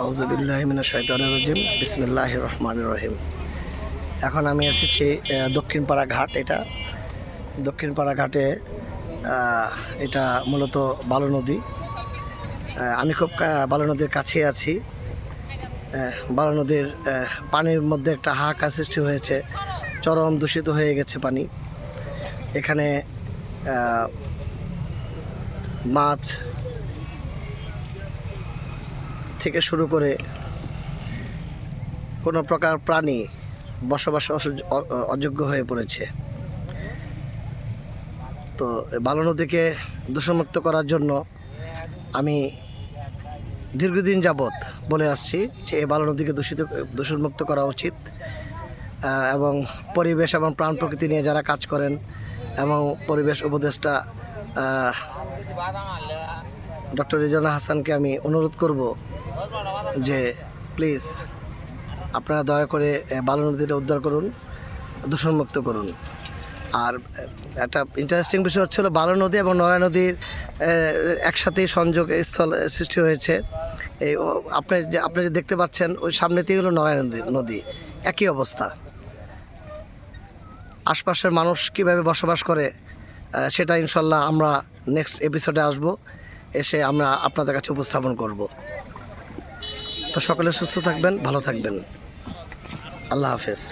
আউজবিল্লাহমিনা বিসমিল্লাহ রহমান রহিম। এখন আমি এসেছি দক্ষিণপাড়া ঘাট এটা। দক্ষিণপাড়া ঘাটে এটা মূলত বালু নদী। আমি খুব বালু নদীর কাছে আছি। বালু নদীর পানির মধ্যে একটা হাহাকার সৃষ্টি হয়েছে। চরম দূষিত হয়ে গেছে পানি। এখানে মাছ থেকে শুরু করে কোনো প্রকার প্রাণী বসবাস অযোগ্য হয়ে পড়েছে। তো বালু নদীকে দূষণমুক্ত করার জন্য আমি দীর্ঘদিন যাবৎ বলে আসছি যে এই বালু নদীকে দূষিত, দূষণমুক্ত করা উচিত এবং পরিবেশ এবং প্রাণ প্রকৃতি নিয়ে যারা কাজ করেন এবং পরিবেশ উপদেষ্টা ডক্টর রিজানা হাসানকে আমি অনুরোধ করব যে প্লিজ আপনারা দয়া করে বালু নদীটা উদ্ধার করুন দূষণমুক্ত করুন। আর একটা ইন্টারেস্টিং বিষয় হচ্ছিল বালু নদী এবং নয়া নদীর একসাথেই সংযোগ স্থল, সৃষ্টি হয়েছে। এই আপনি যে আপনি যে দেখতে পাচ্ছেন, ওই সামনেতেই হলো নয়া নদী নদী। একই অবস্থা। আশপাশের মানুষ কীভাবে বসবাস করে সেটা ইনশাল্লাহ আমরা নেক্সট এপিসোডে আসব। এসে আমরা আপনাদের কাছে উপস্থাপন করব। তো সকলে সুস্থ থাকবেন ভালো থাকবেন। আল্লাহ হাফেজ।